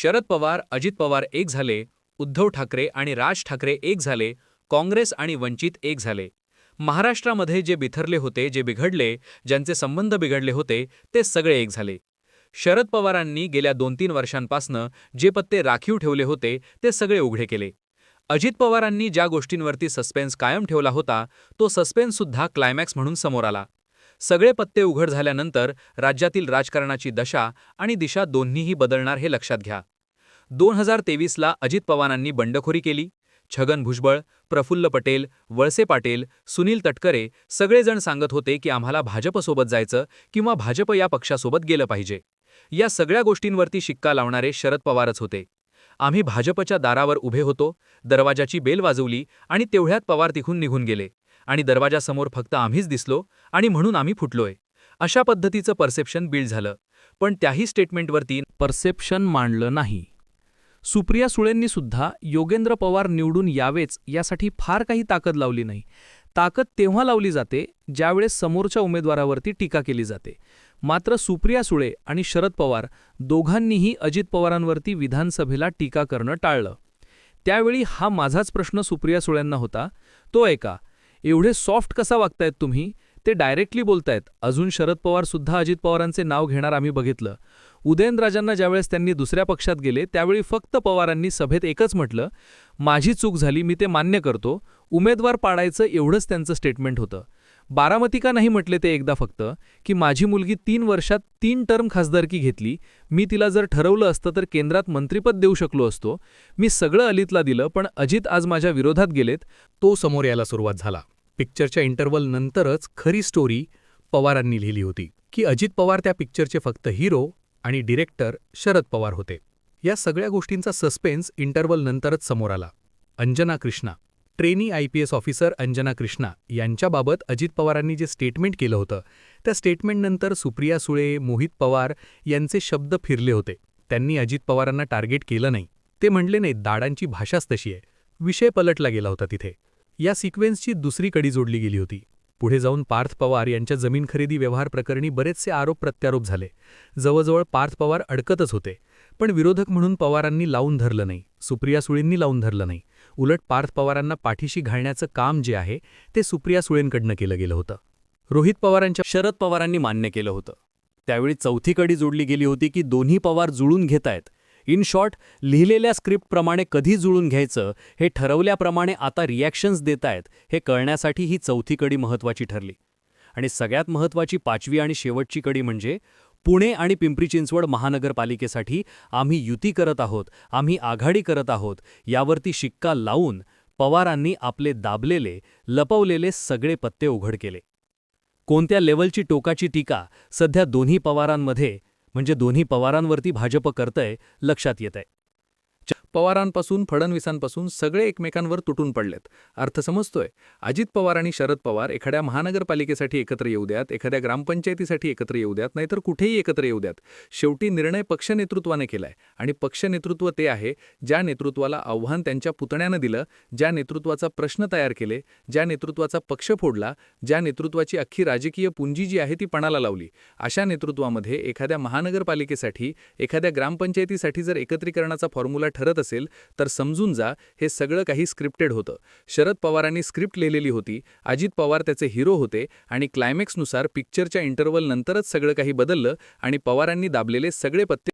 शरद पवार अजित पवार एक झाले उद्धव ठाकरे आणि राज ठाकरे एक झाले काँग्रेस आणि वंचित एक झाले. महाराष्ट्रामध्ये जे बिथरले होते जे बिघडले ज्यांचे संबंध बिघडले होते ते सगळे एक झाले. शरद पवारांनी गेल्या दोन तीन वर्षांपासनं जे पत्ते राखीव ठेवले होते ते सगळे उघडे केले. अजित पवारांनी ज्या गोष्टींवरती सस्पेन्स कायम ठेवला होता तो सस्पेन्ससुद्धा क्लायमॅक्स म्हणून समोर आला. सगळे पत्ते उघड झाल्यानंतर राज्यातील राजकारणाची दशा आणि दिशा दोन्हीही बदलणार हे लक्षात घ्या. दोन हजार तेवीसला अजित पवारांनी बंडखोरी केली. छगन भुजबळ प्रफुल्ल पटेल वळसे पाटील सुनील तटकरे सगळेजण सांगत होते की आम्हाला भाजपसोबत जायचं किंवा भाजप या पक्षासोबत गेलं पाहिजे. या सगळ्या गोष्टींवरती शिक्का लावणारे शरद पवारच होते. आम्ही भाजपच्या दारावर उभे होतो दरवाजाची बेल वाजवली आणि तेवढ्यात पवार तिखून निघून गेले. आणि दरवाजासमोर फक्त आम्हीच दिसलो आणि म्हणून आम्ही फुटलोय. अशा पद्धतीचं परसेप्शन बिल्ड झालं. पण त्याही स्टेटमेंटवरती परसेप्शन मांडलं नाही. सुप्रिया सुळेंनी सुद्धा योगेंद्र पवार निवडून यावेच यासाठी फार काही ताकद लावली नाही. ताकद तेव्हा लावली जाते ज्यावेळेस समोरच्या उमेदवारावरती टीका केली जाते. मात्र सुप्रिया सुळे आणि शरद पवार दोघांनीही अजित पवारांवरती विधानसभेला टीका करणं टाळलं. त्यावेळी हा माझाच प्रश्न सुप्रिया सुळेंना होता. तो ऐका एवढे सॉफ्ट कसा वागतायत तुम्ही? ते डायरेक्टली बोलतायत. अजून शरद पवार सुद्धा अजित पवारांचे नाव घेणार आम्ही बघितलं. उदयनराजांना ज्यावेळेस त्यांनी दुसऱ्या पक्षात गेले त्यावेळी फक्त पवारांनी सभेत एकच म्हटलं माझी चूक झाली मी ते मान्य करतो. उमेदवार पाडायचं एवढंच त्यांचं स्टेटमेंट होतं. बारामती का नाही म्हटले ते एकदा फक्त की माझी मुलगी तीन वर्षात तीन टर्म खासदारकी घेतली. मी तिला जर ठरवलं असतं तर केंद्रात मंत्रिपद देऊ शकलो असतो. मी सगळं अलितला दिलं पण अजित आज माझ्या विरोधात गेलेत. तो समोर यायला सुरुवात झाला. पिक्चरच्या इंटरवल नंतरच खरी स्टोरी पवारांनी लिहिली होती की अजित पवार त्या पिक्चरचे फक्त हिरो आणि डिरेक्टर शरद पवार होते. या सगळ्या गोष्टींचा सस्पेन्स इंटरवल नंतरच समोर आला. Anjana Krishna trainee I P S officer Anjana Krishna यांच्याबाबत अजित पवारांनी जे स्टेटमेंट केलं होतं त्या स्टेटमेंटनंतर सुप्रिया सुळे मोहित पवार यांचे शब्द फिरले होते. त्यांनी अजित पवारांना टार्गेट केलं नाही. ते म्हणले नाही दाडांची भाषाच तशी आहे. विषय पलटला गेला होता तिथे. या सिक्वेन्सची दुसरी कडी जोडली गेली होती. पुढे जाऊन पार्थ पवार यांच्या जमीन खरेदी व्यवहार प्रकरणी बरेचसे आरोप प्रत्यारोप झाले. जवळजवळ पार्थ पवार अडकतच होते. पण विरोधक म्हणून पवारांनी लावून धरलं नाही. सुप्रिया सुळेंनी लावून धरलं नाही. उलट पार्थ पवारांना पाठीशी घालण्याचं काम जे आहे ते सुप्रिया सुळेंकडनं केलं गेलं होतं. रोहित पवारांच्या शरद पवारांनी मान्य केलं होतं. त्यावेळी चौथी कडी जोडली गेली होती की दोन्ही पवार जुळून घेत आहेत इन शॉर्ट लिहिलेल्या स्क्रिप्टप्रमाणे कधी जुळून घ्यायचं हे ठरवल्याप्रमाणे आता रिॲक्शन्स देतायत हे कळण्यासाठी ही चौथी कडी महत्त्वाची ठरली. आणि सगळ्यात महत्त्वाची पाचवी आणि शेवटची कडी म्हणजे पुणे आणि पिंपरी चिंचवड महानगरपालिकेसाठी आम्ही युती करत आहोत आम्ही आघाडी करत आहोत यावरती शिक्का लावून पवारांनी आपले दाबलेले लपवलेले सगळे पत्ते उघड केले. कोणत्या लेवलची टोकाची टीका सध्या दोन्ही पवारांमध्ये म्हणजे दोन्ही पवारांवरती भाजप करतंय लक्षात येतंय. पवारांपासून फडणवीसांपासून सगळे एकमेकांवर तुटून पडलेत. अर्थ समजतोय? अजित पवार आणि शरद पवार एखाद्या महानगरपालिकेसाठी एकत्र येऊ द्यात एखाद्या ग्रामपंचायतीसाठी एकत्र येऊ द्यात नाहीतर कुठेही एकत्र येऊ द्यात. शेवटी निर्णय पक्ष नेतृत्वाने केलाय आणि पक्ष नेतृत्व ते आहे ज्या नेतृत्वाला आव्हान त्यांच्या पुतण्यानं दिलं ज्या नेतृत्वाचा प्रश्न तयार केले ज्या नेतृत्वाचा पक्ष फोडला ज्या नेतृत्वाची अख्खी राजकीय पुंजी जी आहे ती पणाला लावली. अशा नेतृत्वामध्ये एखाद्या महानगरपालिकेसाठी एखाद्या ग्रामपंचायतीसाठी जर एकत्रीकरणाचा फॉर्म्युला ठरत असेल तर समजून जा हे सगळं काही स्क्रिप्टेड होतं. शरद पवारांनी स्क्रिप्ट लिहिलेली होती अजित पवार त्याचे हिरो होते आणि क्लायमॅक्सनुसार पिक्चरच्या इंटरवल नंतरच सगळं काही बदललं आणि पवारांनी दाबलेले सगळे पत्ते